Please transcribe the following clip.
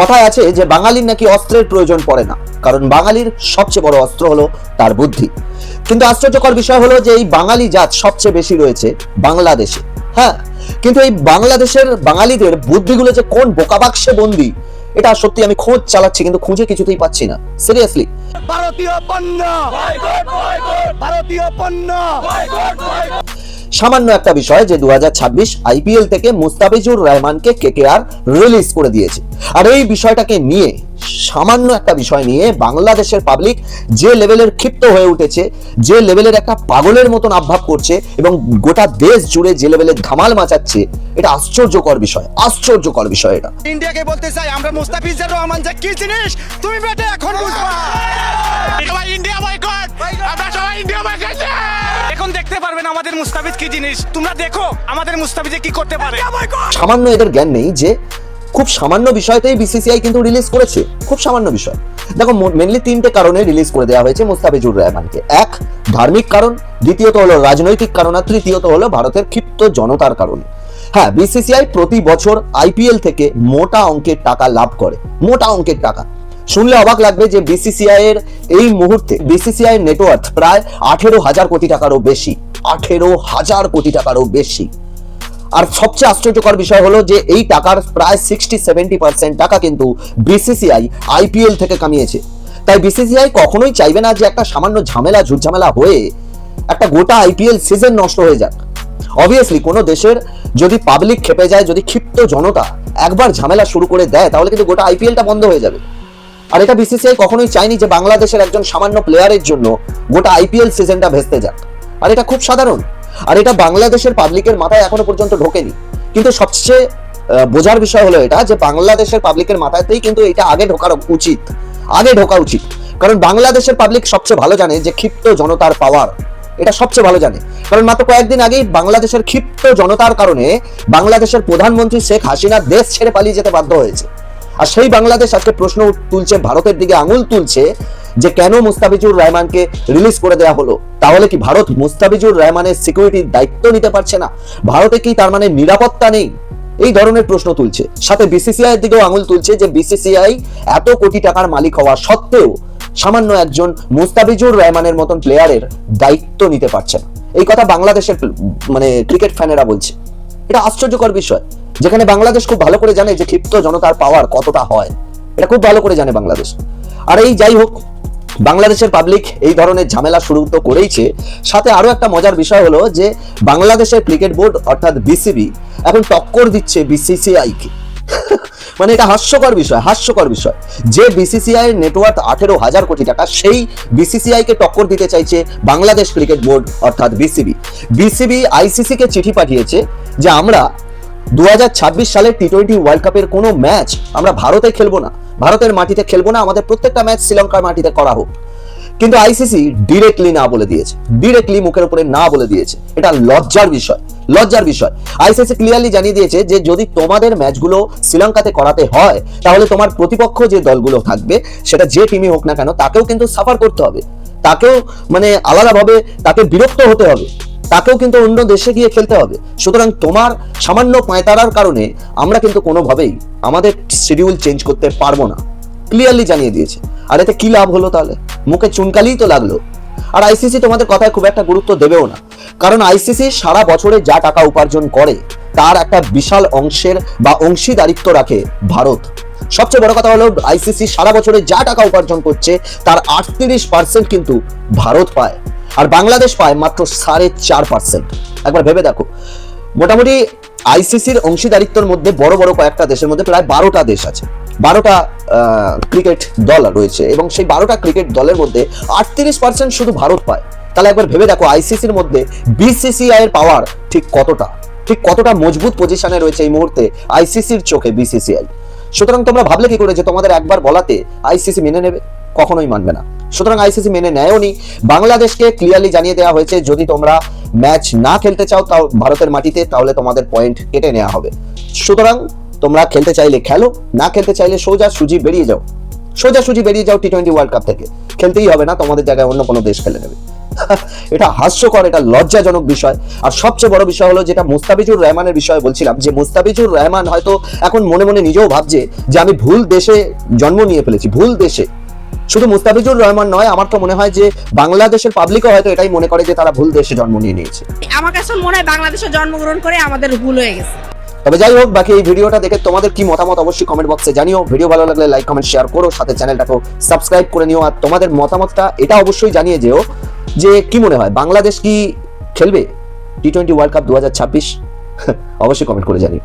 কথায় আছে যে বাঙালির নাকি অস্ত্রের প্রয়োজন পড়ে না কারণ বাঙালির সবচেয়ে বড় অস্ত্র হলো তার বুদ্ধি। কিন্তু আশ্চর্যকর বিষয় হলো যে এই বাঙালি জাত সবচেয়ে বেশি রয়েছে বাংলাদেশে। হ্যাঁ কিন্তু এই বাংলাদেশের বাঙালিদের বুদ্ধিগুলো যে কোন বোকাবাক্সে বন্দি এটা সত্যি আমি খোঁজ চালাচ্ছি কিন্তু খুঁজে কিছুতেই পাচ্ছি না। সিরিয়াসলি ভারতীয় পণ্য! ভারতীয় পণ্য! সামান্য একটা বিষয় যে দু হাজার ছাব্বিশ আইপিএল থেকে মুস্তাফিজুর রহমানকে কেকেআর রিলিজ করে দিয়েছে। আর এই বিষয়টাকে নিয়ে সামান্য একটা বিষয় নিয়ে বাংলাদেশের পাবলিক যে লেভেলের ক্ষিপ্ত হয়ে উঠেছে যে লেভেলের একটা পাগলের মতন আভাব করছে এবং গোটা দেশ জুড়ে যে লেভেলের ধামাল মাচাচ্ছে এটা আশ্চর্যকর বিষয় আশ্চর্যকর বিষয় এটা। ইন্ডিয়াকে বলতে চাই আমরা মুস্তাফিজুর রহমান যে কি জিনিস তুমি বেটে এখন বুঝবা। ইন্ডিয়া বয়কট আমরা সবাই ইন্ডিয়া বয়কট দেখতে পারবেন আমাদের মুস্তাফিজ কি জিনিস। তোমরা দেখো আমাদের মুস্তাফিজে কি করতে পারে। সামান্য এদের জ্ঞান নেই যে খুব সামান্য বিষয়তেই বিসিসিআই কিন্তু রিলিজ করেছে। খুব সামান্য বিষয়। দেখো মেনলি তিনটে কারণে রিলিজ করে দেওয়া হয়েছে মুস্তাফিজুর রহমানকে। এক ধার্মিক কারণ। দ্বিতীয়ত হলো রাজনৈতিক কারণ। আর তৃতীয়ত হলো ভারতের ক্ষিপ্ত জনতার কারণ। হ্যাঁ বিসিসিআই প্রতি বছর আইপিএল থেকে মোটা অঙ্কের টাকা লাভ করে। মোটা অঙ্কের টাকা। শুনলে অবাক লাগবে যে বিসিসিআই এর এই মুহূর্তে বিসিসিআই এর নেটওয়ার্থ প্রায় আঠেরো হাজার কোটি টাকারও বেশি, আঠেরো হাজার কোটি টাকারও বেশি। আর সবচেয়ে আশ্চর্যকর বিষয় হলো যে এই টাকার প্রায় সিক্সটি সেভেন্টি পার্সেন্ট টাকা কিন্তু বিসিসিআই আইপিএল থেকে কামিয়েছে। তাই বিসিসিআই কখনোই চাইবে না যে একটা সামান্য ঝামেলা, ঝুটঝামেলা হয়ে একটা গোটা আইপিএল সিজন নষ্ট হয়ে যাক। অবভিয়াসলি কোনো দেশের যদি পাবলিক খেপে যায়, যদি ক্ষিপ্ত জনতা একবার ঝামেলা শুরু করে দেয়, তাহলে কিন্তু গোটা আইপিএলটা বন্ধ হয়ে যাবে। আর এটা বিসিসিআই কখনোই চায়নি যে বাংলাদেশের একজন সামান্য প্লেয়ারের জন্য গোটা আইপিএল সিজনটা ভেস্তে যাক। আর এটা খুব সাধারণ। আর এটা বাংলাদেশের পাবলিকের মাথায় এখনও পর্যন্ত ঢোকেনি। কিন্তু সবচেয়ে বোঝার বিষয় হলো এটা যে বাংলাদেশের পাবলিকের মাথাতেই কিন্তু এটা আগে ঢোকার উচিত। আগে ঢোকা উচিত। কারণ বাংলাদেশের পাবলিক সবচেয়ে ভালো জানে যে ক্ষিপ্ত জনতার পাওয়ার এটা সবচেয়ে ভালো জানে। কারণ মাত্র কয়েকদিন আগেই বাংলাদেশের ক্ষিপ্ত জনতার কারণে বাংলাদেশের প্রধানমন্ত্রী শেখ হাসিনা দেশ ছেড়ে পালিয়ে যেতে বাধ্য হয়েছে। আর সেই বাংলাদেশ আজকে প্রশ্ন তুলছে, ভারতের দিকে আঙুল তুলছে যে কেন মুস্তাফিজুর রহমানকে রিলিজ করে দেওয়া হলো। তাহলে কি ভারত মুস্তাফিজুর রহমানের সিকিউরিটির দায়িত্ব নিতে পারছে না? ভারতে কি তার মানে নিরাপত্তা নেই? এই ধরনের প্রশ্ন তুলছে। সাথে বিসিসিআই এর দিকেও আঙুল তুলছে যে বিসিসিআই এত কোটি টাকার মালিক হওয়া সত্ত্বেও সামান্য একজন মুস্তাফিজুর রহমানের মতন প্লেয়ারের দায়িত্ব নিতে পারছে না। এই কথা বাংলাদেশের মানে ক্রিকেট ফ্যানেরা বলছে। এটা আশ্চর্যকর বিষয়। যেখানে বাংলাদেশ খুব ভালো করে জানে যে ক্ষিপ্ত জনতার পাওয়ার কতটা হয়। এটা খুব ভালো করে জানে বাংলাদেশ। আর এই যাই হোক, বাংলাদেশের পাবলিক এই ধরনের ঝামেলা শুরু তো করেইছে। সাথে আরও একটা মজার বিষয় হলো যে, বাংলাদেশের ক্রিকেট বোর্ড অর্থাৎ বিসিবি এখন টক্কর দিচ্ছে বিসিসিআই কে। মানে এটা হাস্যকর বিষয় হাস্যকর বিষয়। যে বিসিসিআই নেটওয়ার্ক আঠেরো হাজার কোটি টাকা, সেই বিসিসিআই কে টক্কর দিতে চাইছে বাংলাদেশ ক্রিকেট বোর্ড অর্থাৎ বিসিবি বিসিবি আইসিসি কে চিঠি পাঠিয়েছে যে আমরা দু সালের টি টোয়েন্টি ওয়ার্ল্ড কাপের কোনো ম্যাচ আমরা ভারতে খেলব না। ভারতের মাটিতে খেলব না, আমাদের প্রত্যেকটা ম্যাচ শ্রীলঙ্কার মাটিতে করা হোক। কিন্তু আইসিসি ডিরেক্টলি না বলে দিয়েছে। ডিরেক্টলি মুখের উপরে না বলে দিয়েছে। এটা লজ্জার বিষয় লজ্জার বিষয়। আইসিসি ক্লিয়ারলি জানিয়ে দিয়েছে যে, যদি তোমাদের ম্যাচগুলো শ্রীলঙ্কাতে করাতে হয়, তাহলে তোমার প্রতিপক্ষ যে দলগুলো থাকবে, সেটা যে টিমই হোক না কেন, তাকেও কিন্তু সাফার করতে হবে। তাকেও মানে আলাদাভাবে তাকে বিরক্ত হতে হবে। তাকেও কিন্তু অন্য দেশে গিয়ে খেলতে হবে। সুতরাং তোমার সামান্য পায়তারার কারণে আমরা কিন্তু কোনোভাবেই আমাদের শিডিউল চেঞ্জ করতে পারব না। ক্লিয়ারলি জানিয়ে দিয়েছে। আর এতে কি লাভ হলো তাহলে? মুখে চুনকালিই তো লাগল। আর আইসিসি তোমাদের কথায় খুব একটা গুরুত্ব দেবেও না। কারণ আইসিসি সারা বছরে যা টাকা উপার্জন করে, তার একটা বিশাল অংশের বা অংশীদারিত্ব রাখে ভারত। সবচেয়ে বড় কথা হলো আইসিসি সারা বছরে যা টাকা উপার্জন করছে, তার আটত্রিশ পার্সেন্ট কিন্তু ভারত পায়। আর বাংলাদেশ পায় মাত্র সাড়ে চার পার্সেন্ট একবার ভেবে দেখো। মোটামুটি আইসিসির অংশীদারিত্বের মধ্যে বড় বড় কয়েকটা দেশের মধ্যে প্রায় বারোটা দেশ আছে। বারোটা ক্রিকেট দল রয়েছে এবং সেই বারোটা ক্রিকেট দলের মধ্যে আটত্রিশ পার্সেন্ট শুধু ভারত পায়। তাহলে একবার ভেবে দেখো আইসিসির মধ্যে বিসিসিআই এর পাওয়ার ঠিক কতটা? ঠিক কতটা মজবুত পজিশনে রয়েছে এই মুহূর্তে আইসিসির চোখে বিসিসিআই সুতরাং তোমরা ভাবলে কি করে যে তোমাদের একবার বলাতে আইসিসি মেনে নেবে? কখনোই মানবে না। সুতরাং আইসিসি মেনে নেয়ওনি বাংলাদেশকে ক্লিয়ারলি জানিয়ে দেওয়া হয়েছে, যদি তোমরা ম্যাচ না খেলতে চাও তাও ভারতের মাটিতে, তাহলে তোমাদের পয়েন্ট কেটে নেওয়া হবে। সুতরাং তোমরা খেলতে চাইলে খেলো, না খেলতে চাইলে সোজা সুজি বেরিয়ে যাও। সোজা সুজি বেরিয়ে যাও টি টোয়েন্টি ওয়ার্ল্ড কাপ থেকে। খেলতেই হবে না, তোমাদের জায়গায় অন্য কোনো দেশ খেলে নেবে। এটা হাস্যকর, এটা লজ্জাজনক বিষয়। আর সবচেয়ে বড় বিষয় হলো যেটা মুস্তাফিজুর রহমানের বিষয়ে বলছিলাম, যে মুস্তাফিজুর রহমান হয়তো এখন মনে মনে নিজেও ভাবছে যে আমি ভুল দেশে জন্ম নিয়ে ফেলেছি, ভুল দেশে। শুধু মুস্তাফিজুর রহমান নয় আমার তো মনে হয় যে বাংলাদেশের পাবলিকও হয়তো এটাই মনে করে যে তারা ভুল দেশে জন্ম নিয়ে নিয়েছে। আমার কাছে মনে হয় বাংলাদেশে জন্মগ্রহণ করে আমাদের ভুল হয়ে গেছে। তবে যাই হোক বাকি এই ভিডিওটা দেখে তোমাদের কি মতামত অবশ্যই কমেন্ট বক্সে জানিও। ভিডিও ভালো লাগলে লাইক কমেন্ট শেয়ার করো সাথে চ্যানেলটাকে সাবস্ক্রাইব করে নিও। আর তোমাদের মতামতটা এটা অবশ্যই জানিয়ে যেও যে কি মনে হয় বাংলাদেশ কি খেলবে? টি টোয়েন্টি ওয়ার্ল্ড কাপ দু হাজার ছাব্বিশ? অবশ্যই কমেন্ট করে জানিও।